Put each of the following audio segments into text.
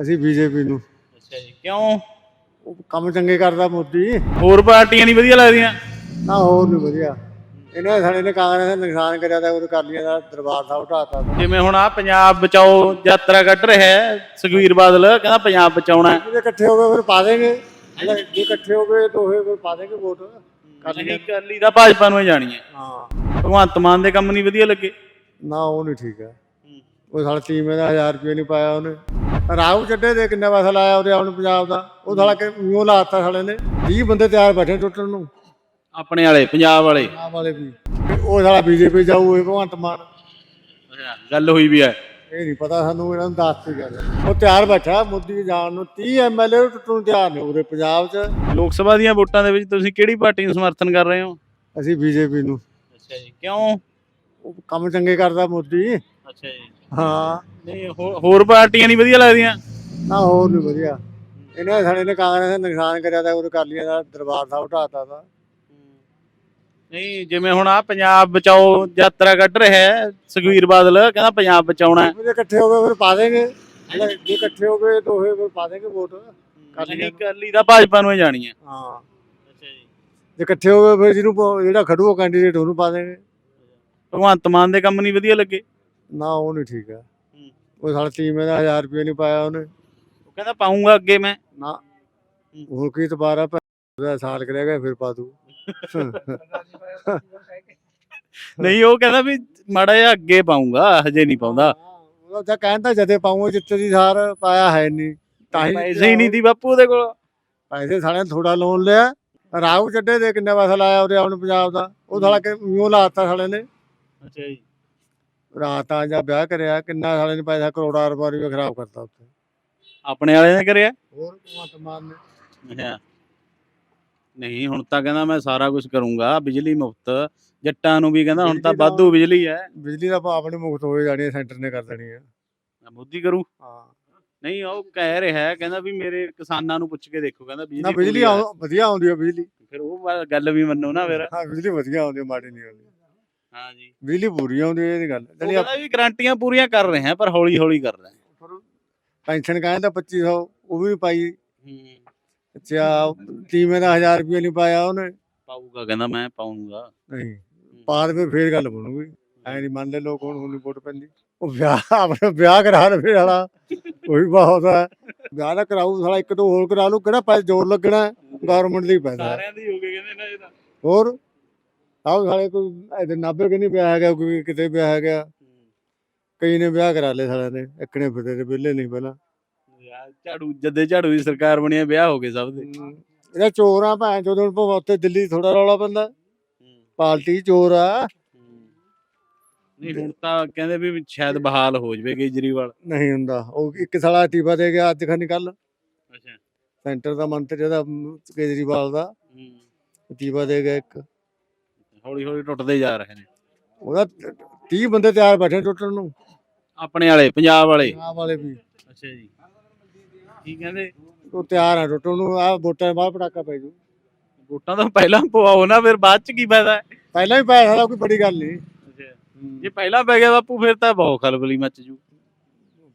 ਅਸੀਂ ਬੀਜੇਪੀ ਨੂੰ। ਅੱਛਾ ਜੀ ਕਿਉਂ? ਉਹ ਕੰਮ ਚੰਗੇ ਕਰਦਾ ਮੋਦੀ। ਹੋਰ ਪਾਰਟੀਆਂ ਨਹੀਂ ਵਧੀਆ ਲੱਗਦੀਆਂ? ਨਾ ਹੋਰ ਨਹੀਂ ਵਧੀਆ। ਇਹਨੇ ਸਾਡੇ ਨੇ ਕਾਂਗਰਸ ਨੇ ਨੁਕਸਾਨ ਕਰਿਆ ਤਾਂ ਉਹ ਅਕਾਲੀਆਂ ਦਾ ਦਰਬਾਰ ਸਾਹਿਬ ਢਾਤਾ ਜਿਵੇਂ ਹੁਣ ਆ ਪੰਜਾਬ ਬਚਾਓ ਯਾਤਰਾ ਕੱਢ ਰਿਹਾ ਹੈ ਸੁਖਵੀਰ ਬਾਦਲ ਕਹਿੰਦਾ ਪੰਜਾਬ ਬਚਾਉਣਾ ਹੈ। ਜੇ ਇਕੱਠੇ ਹੋ ਗਏ ਫਿਰ ਪਾ ਦੇਂਗੇ ਜੇ ਇਕੱਠੇ ਹੋ ਗਏ ਤਾਂ ਹੋਏ ਫਿਰ ਪਾ ਦੇਂਗੇ ਵੋਟ। ਨਹੀਂ ਅਕਾਲੀ ਦਾ ਭਾਜਪਾ ਨੂੰ ਹੀ ਜਾਣੀ ਹੈ। ਹਾਂ। ਭਗਵੰਤ ਮਾਨ ਦੇ ਕੰਮ ਨਹੀਂ ਵਧੀਆ ਲੱਗੇ। ਨਾ ਉਹ ਨਹੀਂ ਠੀਕ ਹੈ। ਉਹ ਸਾਲਾ ਟੀਮ ਦਾ 1000 ਰੁਪਏ ਨਹੀਂ ਪਾਇਆ ਉਹਨੇ। ਰਾਹੂ ਚੱਡੇ ਦੇ ਕਿੰਨੇ ਪੈਸਾ ਲਾਇਆ ਉਹਦੇ ਆਪਣੇ ਪੰਜਾਬ ਦਾ। ਉਹ ਸਾਲਾ ਕਿ ਉਹ ਲਾਤਾ ਸਾਲੇ ਨੇ। 20 ਬੰਦੇ ਤਿਆਰ ਬੈਠੇ ਟੁੱਟਣ ਨੂੰ। ਆਪਣੇ ਵਾਲੇ ਪੰਜਾਬ ਵਾਲੇ। ਪੰਜਾਬ ਵਾਲੇ ਵੀ। ਤੇ ਉਹ ਸਾਲਾ ਬੀਜੇਪੀ ਜਾਊ ਇਹ ਭਗਵੰਤ ਮਾਨ। ਗੱਲ ਹੋਈ ਵੀ ਹੈ। ਇਹ ਨਹੀਂ ਪਤਾ ਸਾਨੂੰ ਇਹਨਾਂ ਨੂੰ ਦੱਸ ਕੇ ਗੱਲ ਉਹ ਤਿਆਰ ਬੈਠਾ ਮੋਦੀ ਜਾਣ ਨੂੰ। 30 ਐਮਐਲਏ ਟੁੱਟਣ ਤਿਆਰ ਨੇ ਉਹਦੇ ਪੰਜਾਬ 'ਚ। ਲੋਕ ਸਭਾ ਦੀਆਂ ਵੋਟਾਂ ਦੇ ਵਿੱਚ ਤੁਸੀਂ ਕਿਹੜੀ ਪਾਰਟੀ ਨੂੰ ਸਮਰਥਨ ਕਰ ਰਹੇ ਹੋ? ਅਸੀਂ ਬੀਜੇਪੀ ਨੂੰ। ਅੱਛਾ ਜੀ ਕਿਉਂ? ਉਹ ਕੰਮ ਚੰਗੇ ਕਰਦਾ ਮੋਦੀ। ਅੱਛਾ ਜੀ। ਹਾਂ। ਨਹੀਂ ਹੋ- ਹੋਰ ਪਾਰਟੀਆਂ ਨਹੀਂ ਵਧੀਆ ਲੱਗਦੀਆਂ? ਨਾ ਹੋਰ ਨਹੀਂ ਵਧੀਆ। ਇਹਨੇ ਸਾਡੇ ਨੇ ਕਾਂਗਰਸ ਨੇ ਨੁਕਸਾਨ ਕਰਿਆ ਤਾਂ ਉਹ ਅਕਾਲੀਆਂ ਦਾ ਦਰਬਾਰ ਸਾਹਿਬ ਢਾਤਾ ਤਾ। ਨਹੀਂ ਜਿਵੇਂ ਹੁਣ ਆ ਪੰਜਾਬ ਬਚਾਓ ਯਾਤਰਾ ਕੱਢ ਰਿਹਾ ਹੈ ਸੁਖਵੀਰ ਬਾਦਲ ਕਹਿੰਦਾ ਪੰਜਾਬ ਬਚਾਉਣਾ ਹੈ। ਜੇ ਇਕੱਠੇ ਹੋ ਗਏ ਫਿਰ ਪਾ ਦੇਂਗੇ ਜੇ ਇਕੱਠੇ ਹੋ ਗਏ ਤਾਂ ਫਿਰ ਪਾ ਦੇਂਗੇ ਵੋਟ। ਨਹੀਂ ਅਕਾਲੀ ਦਾ ਭਾਜਪਾ ਨੂੰ ਹੀ ਜਾਣੀ ਹੈ। ਹਾਂ ਅੱਛਾ ਜੀ। ਜੇ ਇਕੱਠੇ ਹੋ ਗਏ ਫਿਰ ਜਿਹਨੂੰ ਪ- ਜਿਹੜਾ ਖੜੂਗਾ ਕੈਂਡੀਡੇਟ ਉਹਨੂੰ ਪਾ ਦੇਂਗੇ ਭਗਵੰਤ ਮਾਨ ਦੇ ਕੰਮ ਨਹੀਂ ਵਧੀਆ ਲੱਗੇ। ਨਾ ਉਹ ਨਹੀਂ ਠੀਕ ਹੈ। ਉਹ ਸਾਲਾ ਟੀਮ ਦਾ 1000 ਰੁਪਏ ਨਹੀਂ ਪਾਇਆ ਉਹਨੇ। ਉਹ ਕਹਿੰਦਾ ਪਾਉਂਗਾ ਅੱਗੇ ਮੈਂ। ਨਾ। ਹੋਰ ਕੀ ਦੁਬਾਰਾ ਭੈ- ਸਾਲ ਕਰੇਗਾ ਫਿਰ ਪਾ ਦੂ ਨਹੀਂ ਉਹ ਕਹਿੰਦਾ ਵੀ ਮਾੜਾ ਜਿਹਾ ਅੱਗੇ ਪਾਉਂਗਾ ਹਜੇ ਨਹੀਂ ਪਾਉਂਦਾ। ਉਹ ਤਾਂ ਕਹਿੰਦਾ ਜਦੇ ਪਾਉਂਗਾ ਜਿੱਤੇ ਦੀ ਸਾਰ ਪਾਇਆ ਹੈ ਨਹੀਂ ਤਾਂ ਹੀ ਪੈਸੇ ਹੀ ਨਹੀਂ ਦੀ ਬਾਪੂ ਉਹਦੇ ਕੋਲ। ਪੈਸੇ ਸਾਲਿਆਂ ਨੇ ਥੋੜਾ ਲੋਨ ਲਿਆ। ਰਾਹੂ ਚੱਡੇ ਦੇ ਕਿੰਨੇ ਪੈਸਾ ਲਾਇਆ ਉਹਦੇ ਆਪਣੇ ਪੰਜਾਬ ਦਾ। ਉਹ ਸਾਲਾ ਕਿ ਉਹ ਲਾਤਾ ਸਾਲੇ ਨੇ। ਅੱਛਾ ਜੀ। ਰਾਤਾਂ ਜਾਂ ਵਿਆਹ ਕਰਿਆ ਕਿੰਨਾ ਸਾਲੇ ਨੇ ਪੈਸਾ ਕਰੋੜਾ ਰੁਪਏ ਵੀ ਖਰਾਬ ਕਰਤਾ ਉੱਥੇ। ਆਪਣੇ ਵਾਲੇ ਨੇ ਕਰਿਆ? ਹੋਰ ਭਗਵੰਤ ਮਾਨ ਨੇ। ਅੱਛਾ। ਨਹੀਂ ਹੁਣ ਤਾਂ ਕਹਿੰਦਾ ਮੈਂ ਸਾਰਾ ਕੁਝ ਕਰੂੰਗਾ ਬਿਜਲੀ ਮੁਫਤ ਜੱਟਾਂ ਨੂੰ ਵੀ ਕਹਿੰਦਾ ਹੁਣ ਤਾਂ ਬਿਜਲੀ ਦਾ- ਵਾਧੂ ਬਿਜਲੀ ਹੈ। ਬਿਜਲੀ ਦਾ ਭਾਅ ਆਪਣੇ ਮੁਕਤ ਹੋਏ ਜਾਣੀ ਹੈ ਸੈਂਟਰ ਨੇ ਕਰ ਦੇਣੀ ਹੈ। ਮੋਦੀ ਕਰੂ? ਹਾਂ। ਨਹੀਂ ਉਹ ਕਹਿ ਰਿਹਾ ਹੈ ਕਹਿੰਦਾ ਵੀ ਮੇਰੇ ਕਿਸਾਨਾਂ ਨੂੰ ਪੁੱਛ ਕੇ ਦੇਖੋ ਕਹਿੰਦਾ ਨਾ ਬਿਜਲੀ ਬਿਜਲੀ ਪੂਰੀ ਹੈ। ਆਉਂ- ਵਧੀਆ ਆਉਂਦੀ ਹੈ ਬਿਜਲੀ। ਫਿਰ ਉਹ ਵਾ- ਗੱਲ ਵੀ ਮੰਨੋ ਨਾ ਫਿਰ। ਹਾਂ ਬਿਜਲੀ ਵਧੀਆ ਆਉਂਦੀ ਹੈ ਮਾੜੀ ਨਹੀਂ ਆਉਂਦੀ। ਹਾਂ ਜੀ ਬਿਜਲੀ ਪੂਰੀ ਆਉਂਦੀ ਹੈ ਇਹਦੀ ਗੱਲ ਉਹ ਜਿਹੜੀ ਕਹਿੰਦਾ ਵੀ ਗਰੰਟੀਆਂ ਪੂਰੀਆਂ ਕਰ ਰਹੇ ਹਾਂ ਪਰ ਹੌਲੀ ਹੌਲੀ ਕਰ ਰਹੇ ਪੈਨਸ਼ਨ ਕਹਿੰਦਾ 2500 ਉਹ ਵੀ ਨੀ ਪਾਈ। ਹਾਂ। ਅੱਛਾ ਟੀਮੇ ਦਾ 1000 ਰੁਪਏ ਨਹੀਂ ਪਾਇਆ ਉਹਨੇ। ਪਾਊਗਾ ਕਹਿੰਦਾ ਮੈਂ ਪਾਉਂਗਾ ਨਹੀਂ ਬਾਅਦ ਵਿੱਚ ਫੇਰ ਗੱਲ ਬਣੂਗੀ। ਐ ਨਹੀਂ ਮੰਨਦੇ ਲੋਕ ਹੁਣ ਹੁਣ ਵੋਟ ਪੈਂਦੀ। ਉਹ ਵਿਆਹ ਆਪਣਾ ਵਿਆਹ ਕਰਾ ਲਵੇ ਵਾਲਾ ਕੋਈ ਬਹੁਤ ਹੈ। ਵਿਆਹ ਦਾ ਕਰਾਊ ਸਾਲਾ ਇੱਕ ਦੋ ਹੋਰ ਕਰਾ ਲੂ ਕਿਹੜਾ ਪੈਸੇ ਜ਼ੋਰ ਲੱਗਣਾ ਗਵਰਨਮੈਂਟ ਦੀ ਪੈਸਾ ਹੈ। ਸਾਰਿਆਂ ਦੀ ਹੋ ਗਏ ਕਹਿੰਦੇ ਨਾ ਇਹ ਤਾਂ। ਹੋਰ? ਆਹ ਸਾਲੇ ਕੋਈ ਇਹਦੇ ਨਾਭੇ ਕਿ ਨਹੀਂ ਵਿਆਹ ਹੈਗਾ ਕੋਈ ਕਿਤੇ ਵਿਆਹ ਹੈਗਾ। ਕਈ ਨੇ ਵਿਆਹ ਕਰਾ ਲਏ ਸਾਲਿਆਂ ਨੇ ਇੱਕ ਨੇ ਫਿਰਦੇ ਤੇ ਵਿਹਲੇ ਨਹੀਂ ਪਹਿਲਾਂ। ਯਾਰ ਝਾੜੂ ਜਦੇ ਝਾੜੂ ਦੀ ਸਰਕਾਰ ਬਣੀ ਹੈ ਵਿਆਹ ਹੋ ਗਏ ਸਭ ਦੇ। ਇਹਦਾ ਚੋਰ ਆ ਭੈਣ ਚੋਦ ਨੂੰ ਉੱਥੇ ਦਿੱਲੀ ਥੋੜਾ ਰੌਲਾ ਪੈਂਦਾ। ਪਾਰਟੀ ਚੋਰ ਆ। ਨਹੀਂ ਹੁਣ ਤਾਂ ਕਹਿੰਦੇ ਵੀ ਸ਼ਾਇਦ ਬਹਾਲ ਹੋ ਜਵੇ ਕੇਜਰੀਵਾਲ। ਨਹੀਂ ਹੁੰਦਾ ਉਹ ਇੱਕ ਸਾਲਾ ਅਤੀਫਾ ਦੇ ਗਿਆ ਅੱਜ ਖਨੀ ਕੱਲ ਅੱਛਾ। ਸੈਂਟਰ ਦਾ ਮੰਤਰੀ ਮ, ਕੇਜਰੀਵਾਲ ਦਾ। ਅਤੀਫਾ ਦੇ ਗਿਆ ਇੱਕ। ਹੌਲੀ ਹੌਲੀ ਟੁੱਟਦੇ ਜਾ ਰਹੇ ਨੇ। ਉਹਦਾ 30 ਬੰਦੇ ਤਿਆਰ ਬੈਠੇ ਟੁੱਟਣ ਨੂੰ। ਆਪਣੇ ਵਾਲੇ ਪੰਜਾਬ ਵਾਲੇ। ਪੰਜਾਬ ਵਾਲੇ ਵੀ। ਅੱਛਾ ਜੀ। ਕੀ ਕਹਿੰਦੇ? ਉਹ ਤਿਆਰ ਆ ਟੁੱਟਣ ਨੂੰ ਆ ਵੋਟਾਂ ਬਾਅਦ ਪਟਾਕਾ ਪੈ ਜੂ। ਵੋਟਾਂ ਤਾਂ ਪਹਿਲਾਂ ਪਵਾਓ ਨਾ ਫਿਰ ਬਾਅਦ ਚ ਕੀ ਫਾਇਦਾ? ਹੈ ਪਹਿਲਾਂ ਹੀ ਪੈ ਸਕਦਾ ਕੋਈ ਬੜੀ ਗੱਲ ਨਹੀਂ। ਜੇ ਪਹਿਲਾਂ ਪੈ ਗਿਆ ਬਾਪੂ ਫਿਰ ਤਾਂ ਬਹੁਤ ਖਲਬਲੀ ਮੱਚ ਜੂ।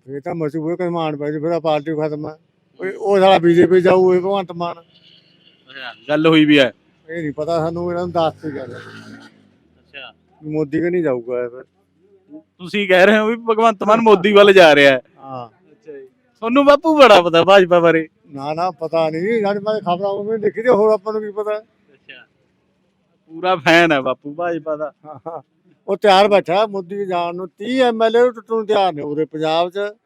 ਫੇਰ ਤਾਂ ਮਸੂਬੇ ਕਮਾਨ ਪੈ ਜੂ ਫਿਰ ਆਹ ਪਾਰਟੀ ਖਤਮ ਆ। ਉਹ- ਉਹ ਸਾਲਾ ਬੀਜੇਪੀ ਜਾਊ ਇਹ ਭਗਵੰਤ ਮਾਨ। ਅੱਛਾ ਗੱਲ ਹੋਈ ਵੀ ਹੈ। ਇਹ ਨਹੀਂ ਪਤਾ ਸਾਨੂੰ ਇਹਨਾਂ ਨੂੰ ਦੱਸ ਕੇ ਗੱਲ ਅੱਛਾ। ਮੋਦੀ ਕਿ ਨਹੀਂ ਜਾਊਗਾ ਇਹ ਫਿਰ। ਤੁਸੀਂ ਕਹਿ ਰਹੇ ਹੋ ਵੀ ਭਗਵੰਤ ਮਾਨ ਮੋਦੀ ਵੱਲ ਜਾ ਰਿਹਾ ਹੈ। ਹਾਂ। ਅੱਛਾ ਜੀ। ਤੁਹਾਨੂੰ ਬਾਪੂ ਬੜਾ ਪਤਾ ਭਾਜਪਾ ਬਾਰੇ। ਨਾ ਨਾ ਪਤਾ ਨਹੀਂ ਸਾਡੇ ਪਾਸ ਖਬਰਾਂ ਉਹ ਦੇਖੀ ਤੇ ਹੋਰ ਆਪਾਂ ਨੂੰ ਕੀ ਪਤਾ। ਅੱਛਾ। ਪੂਰਾ ਫੈਨ ਹੈ ਬਾਪੂ ਭਾਜਪਾ ਦਾ। ਉਹ ਤਿਆਰ ਬੈਠਾ ਮੋਦੀ ਜਾਣ ਨੂੰ 30 ਐਮਐਲਏ ਟੁੱਟਣ ਨੂੰ ਤਿਆਰ ਨੇ ਉਹਦੇ ਪੰਜਾਬ 'ਚ।